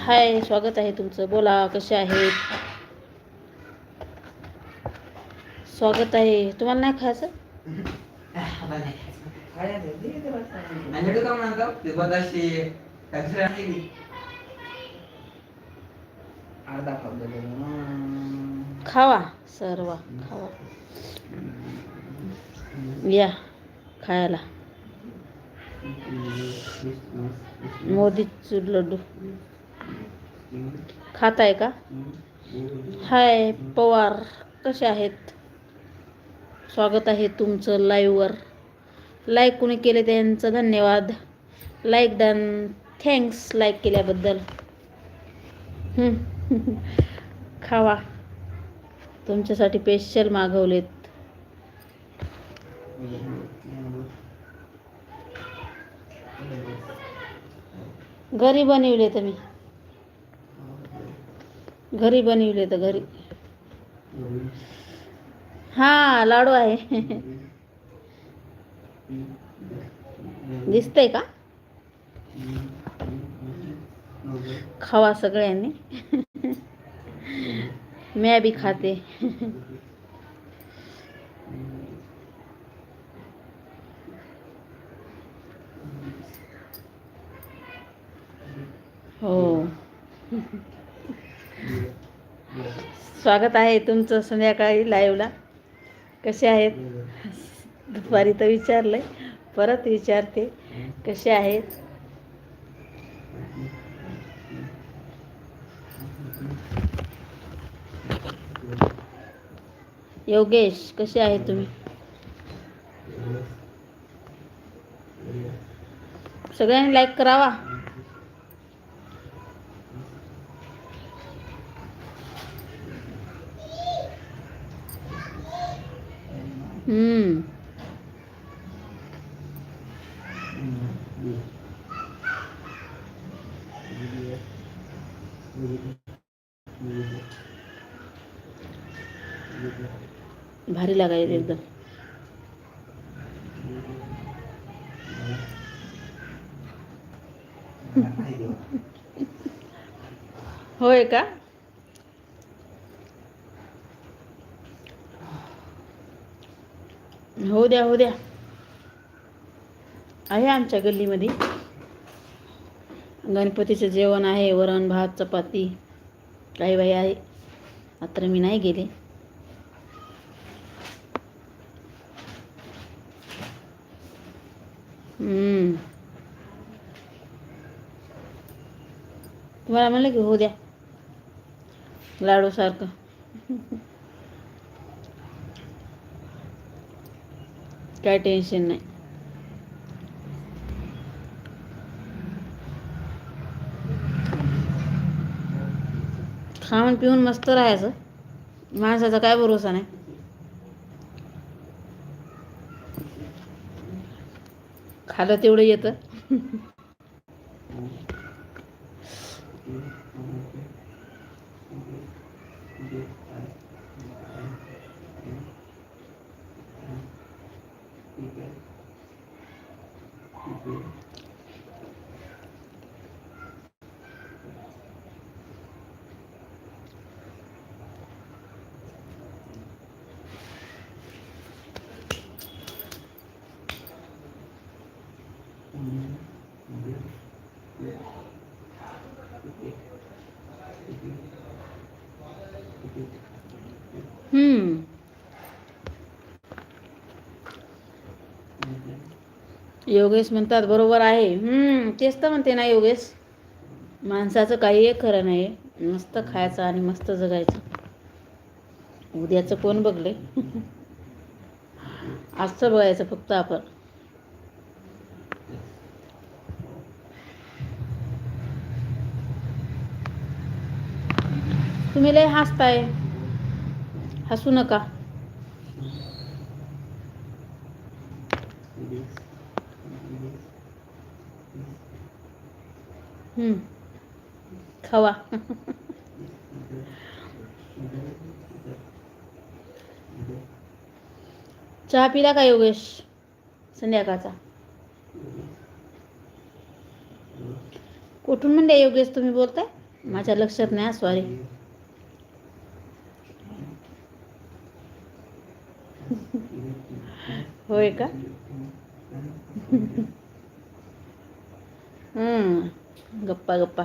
हाय स्वागत आहे तुमचं. बोला कसे आहेत? स्वागत आहे. तुम्हाला नाही खायचं? खावा सर्व खावा. या खायला. मोदीच लड्डू. खाताय का? हाय पवार कसे आहेत? स्वागत आहे तुमचं लाईव्हवर लाईक कोणी केले त्यांचं धन्यवाद. लाईक डन थँक्स लाईक केल्याबद्दल. खावा. तुमच्यासाठी स्पेशल मागवलेत. घरी बनविले तर मी. घरी बनविले तर घरी. हा लाडू आहे. दिसतंय का? खावा सगळ्यांनी. मी बी खाते. हो. स्वागत आहे तुमचं संध्याकाळी लाईव्हला कसे आहेत? दुपारी तर विचारलंय परत विचारते. कसे आहेत? योगेश कसे आहे तुम्ही? सगळ्यांनी लाईक करावा. हम्म. भारी लागायला एकदम. होय का? हो द्या हो द्या. आहे आमच्या गल्लीमध्ये. गणपतीचं जेवण आहे वरण भात चपाती काही बाई आहे. मात्र मी नाही गेले. तुम्हाला म्हणलं की हो द्या. लाडू काय टेन्शन नाही. खाऊन पिऊन मस्त राहायचं. माणसाचा काय भरोसा नाही. खालं तेवढं येतं हम्म योगेश म्हणतात बरोबर आहे. तेच तर म्हणते ना योगेश. माणसाचं काही एक खरं नाही मस्त खायचं आणि मस्त जगायचं. उद्याचं कोण बघले? आजचं बघायचं फक्त आपण. तुम्ही लय हसताय. हसू नका. खावा चहा पिला का योगेश संध्याकाळचा कुठून म्हणले योगेश तुम्ही बोलताय माझ्या लक्षात नाही सॉरी होय का गप्पा गप्पा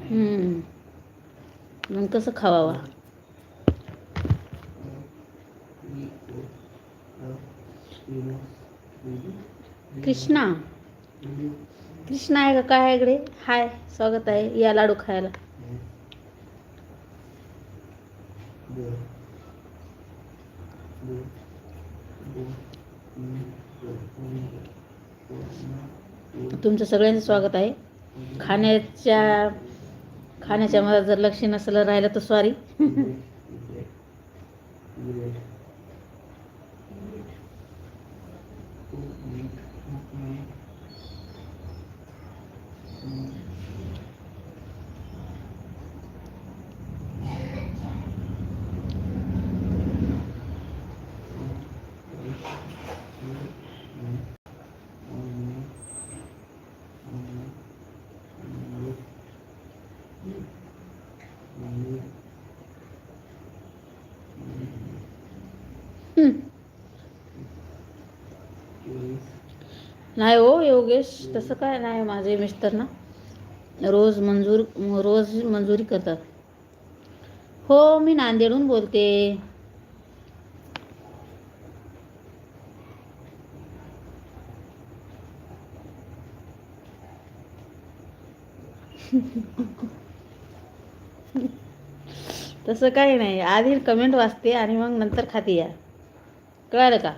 हम्म मग कसं खावावा कृष्णा कृष्णा आहे का काय आहे इकडे हाय स्वागत आहे या लाडू खायला तुमचं सगळ्यांचं स्वागत आहे. खाण्याच्या खाण्याच्या मला जर लक्ष नसलं राहिलं तर सॉरी नाही हो योगेश तसं काय नाही माझे मिस्टर ना. रोज मंजूर रोज मंजुरी करतात. हो मी नांदेडहून बोलते. तसं काही नाही. आधी कमेंट वाचते आणि मग नंतर खाते या. कळालं का?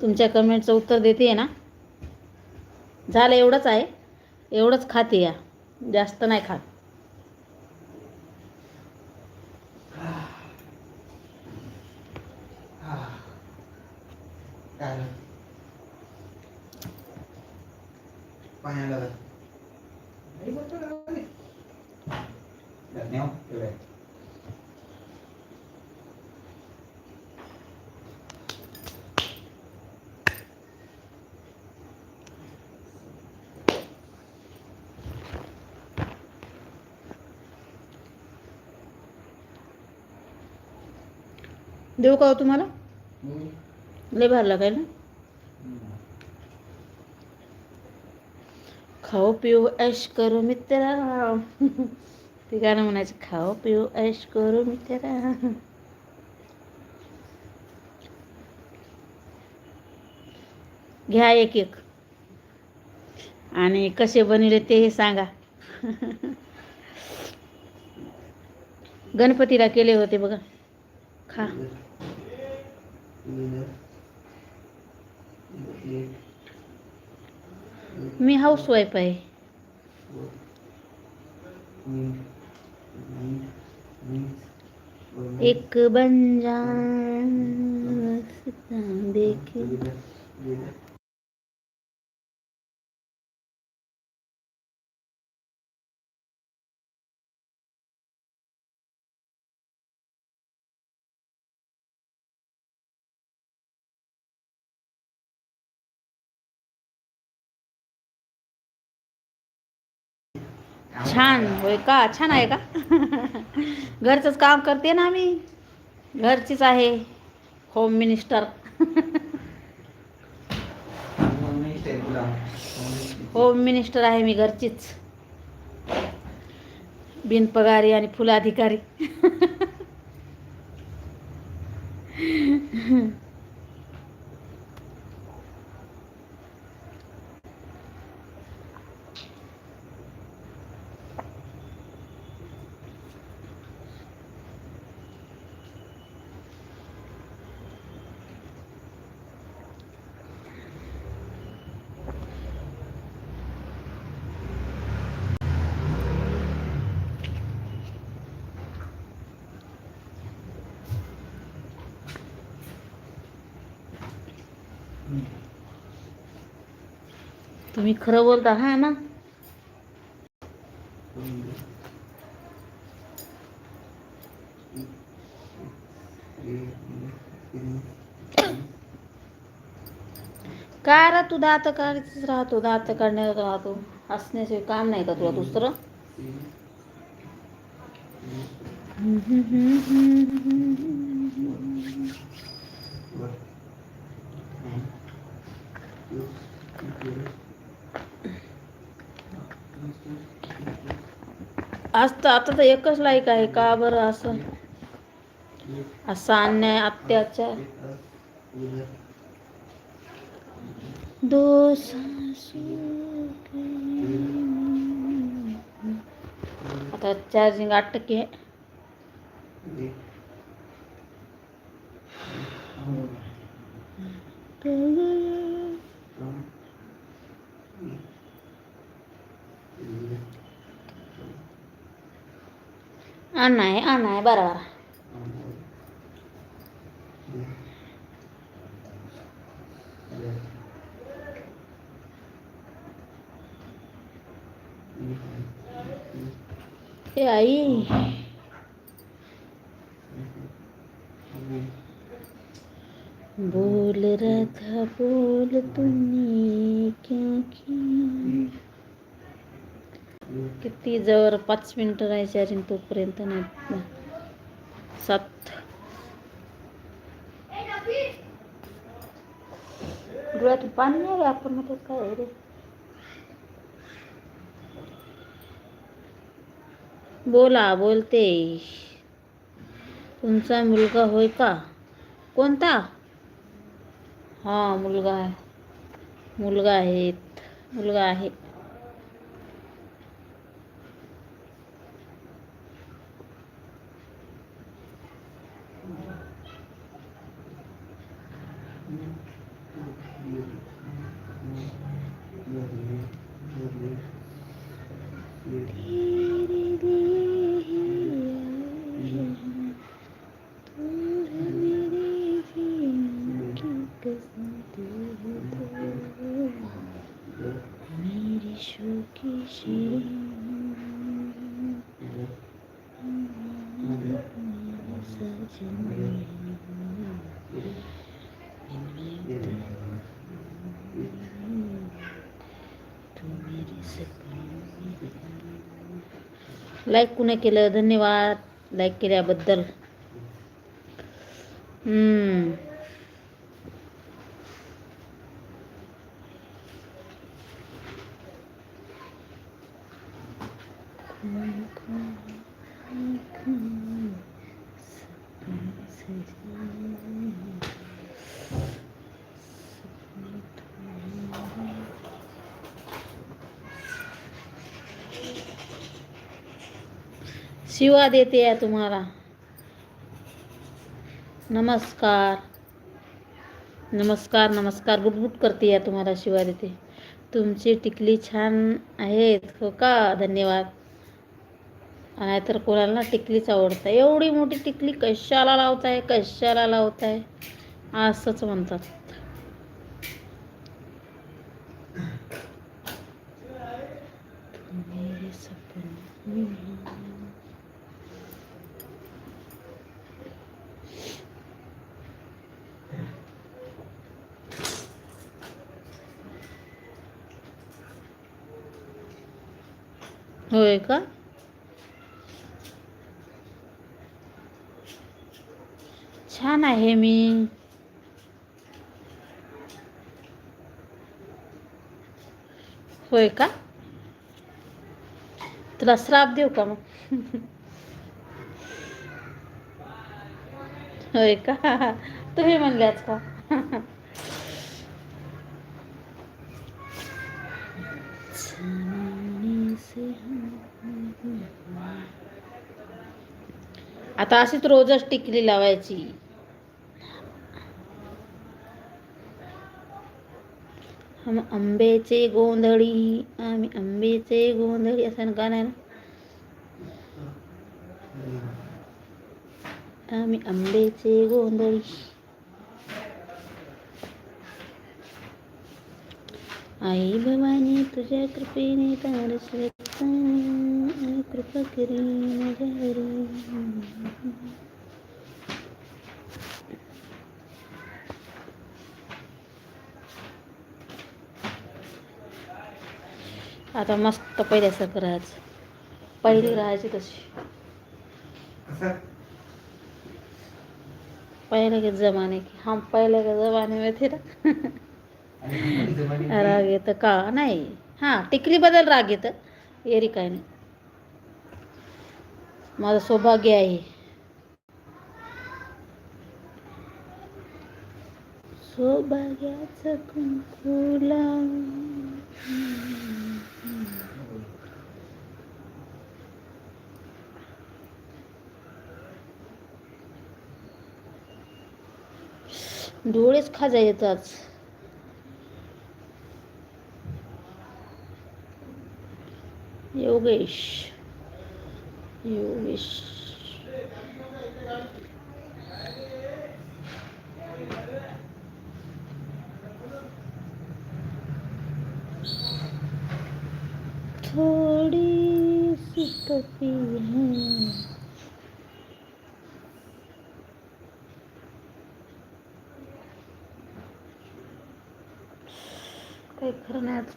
तुमच्या कमेंटचं उत्तर देते ना? झालं एवढंच आहे. एवढंच खाते या जास्त नाही खात काय झालं? पाणी आलं का? नाही बोलतो ना, नाही. धन्यवाद एवढं आहे. देऊ का हो तुम्हाला. लय भरला काय ना. खाओ पिओ ऐश करो मित्रा. ते गाणं म्हणायचं खाओ पिओ ऐश करो मित्रा. घ्या एक एक. आणि कसे बनवले तेही सांगा. गणपतीला केले होते बघा. खा. मी हाऊस वाईफ आहे. एक बंजा जान देखे. छान. होय का? छान आहे का? घरचंच काम करते ना मी. घरचीच आहे. होम मिनिस्टर होम मिनिस्टर आहे मी घरचीच. बिनपगारी आणि फुलाधिकारी. तुम्ही खरं बोलता हा ना? काय रा तू दात काढतच राहतो दात काढण्यात राहतो. हसण्याशिवाय काम नाही का तुला दुसरं? आज तर आता तर एकच लाईक आहे. का बरं असं? असा अन्याय, अत्याचार. आता चार्जिंग आठ टक्के आहे अण्णा आहे अण्णा आहे बरं बरं ए आई बोल रहा था बोल तूने क्या किया किती जवळ पाच मिनिटं राहायची अजून तोपर्यंत नाही. सात. डोळ्यातून पाणी नाही रे आपण मध्ये काय रे? बोला बोलते. तुमचा मुलगा होय का? कोणता? हा मुलगा मुलगा आहेत मुलगा आहे तेरे लिए ही आए हैं, तू है मेरे जीवन की कसम तेरे तो मेरी शोकी शीरी मेरे सजन तू मेरे सपने लाईक कुणी केलं? धन्यवाद. लाईक केल्याबद्दल. हम्म. शिवा देते आहे तुम्हाला. नमस्कार. नमस्कार नमस्कार. गुटगुट करते आहे तुम्हाला शिवा देते. तुमची टिकली छान आहेत. हो का? धन्यवाद. नाहीतर कोणाला टिकलीच आवडतं. एवढी मोठी टिकली कशाला लावताय? कशाला लावताय? असंच म्हणतात. मेरे का छान आहे मी। होय का तुला श्राप देऊ का मग? होय का तुम्ही का? आता अशीच रोजच टिकली लावायची. हम गोंधळी आम्ही आंबेचे गोंधळी असं गाणं आहे ना. आम्ही आंबेचे गोंधळी. आई भवानी तुझ्या कृपेने तारस आणि कृपा करी माझ्यावरी आता मस्त पहिल्यासारखं राहायचं. पहिली राहायची तशी. पहले के ज़माने की हम पहले के ज़माने में थे ना राग येतं का? नाही. हां टिकलीबद्दल राग येतं. एरी काय नाही. माझं सौभाग्य आहे. सौभाग्याचं कुंकू लावून. डोळेच खाजा येतात. योगेश. योगेश थोड़ी सी कपी है काही खरं नाही आज.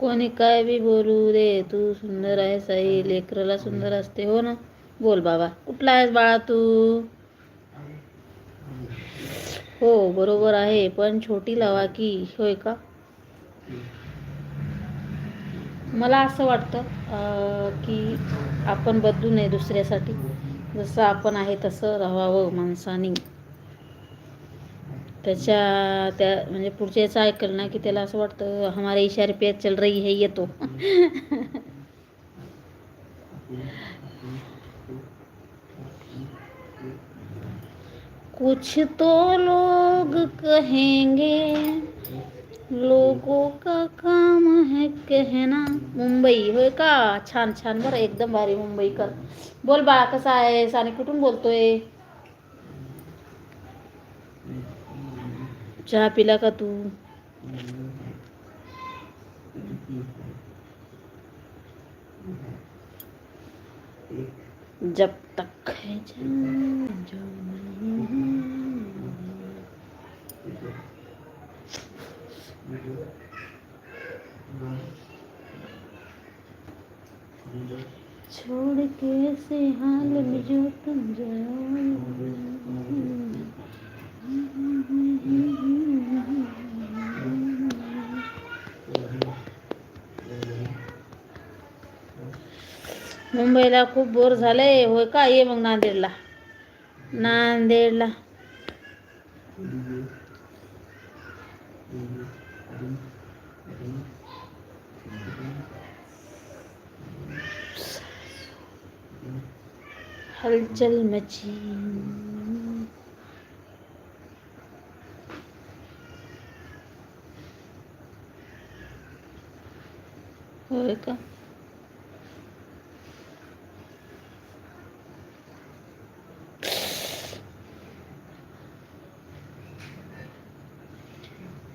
कोणी काय बी बोलू दे तू सुंदर आहेस आई लेकराला सुंदर असते हो ना? बोल बाबा कुठला आहेस बाळा तू? हो बरोबर आहे पण छोटी लावा की होय का? मला असं वाटतं की आपण बदलू नये दुसऱ्यासाठी. जसं आपण आहे तसं राहावं माणसाने. त्याच्या त्या म्हणजे पुढच्याचं ऐकलं ना की त्याला असं वाटतं, हमारे इशारे पे चल रही है ये तो. कुछ तो लोग कहेंगे, लोगों का काम है कहना. मुंबई, होय का? छान छान बरं, एकदम भारी मुंबईकर बोल बाळा, कसा आहेस आणि कुठून बोलतोय? चहा पिला का तू। जब तक है जो छोड़ के से हाल में तुम जाओ। मुंबईला खूप बोर झालंय. होय का? ये मग नांदेडला. नांदेडला. हलचल मची होय का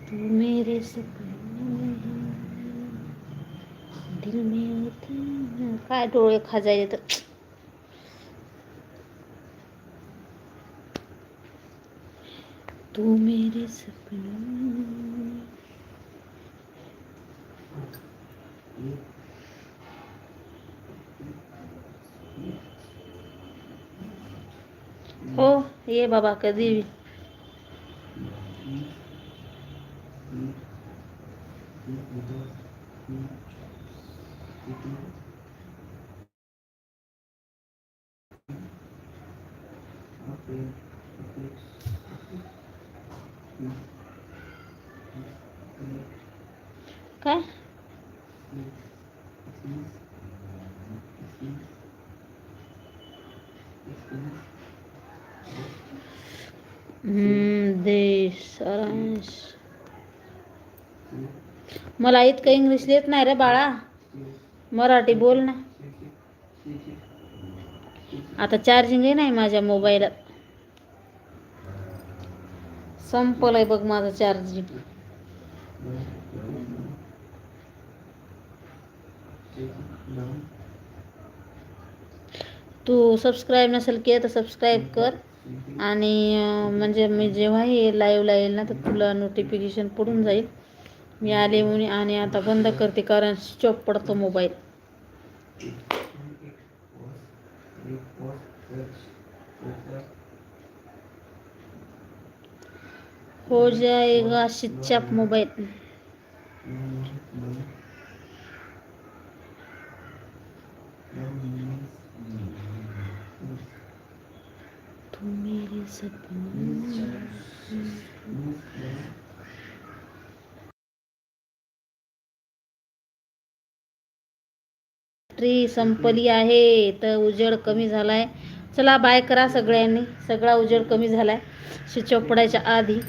तू मेरे सपनों में दिल में उतर काय डोळे खाजायचे तर तू मेरे सपनों में हो ये बाबा कधी सारांश. मला इतकं इंग्लिश देत नाही रे बाळा. मराठी बोल ना. आता चार्जिंगही नाही माझ्या मोबाईलात संपलंय बघ माझं चार्जिंग तू सबस्क्राईब नसेल केलं तर सबस्क्राईब कर. आणि म्हणजे मी जेव्हाही हे लाईव्हला येईल ना तर तुला नोटिफिकेशन पडून जाईल. मी आले म्हणून आणि आता बंद करते कारण स्विच ऑफ पडतो मोबाईल हो जाएगा स्विच ऑफ मोबाईल तू मेरे सपनों। बॅटरी संपली आहे तर उजेड कमी झालाय. चला बाय करा सगळ्यांनी. सगळा उजेड कमी झालाय. स्विच ऑफ पडायच्या आधी.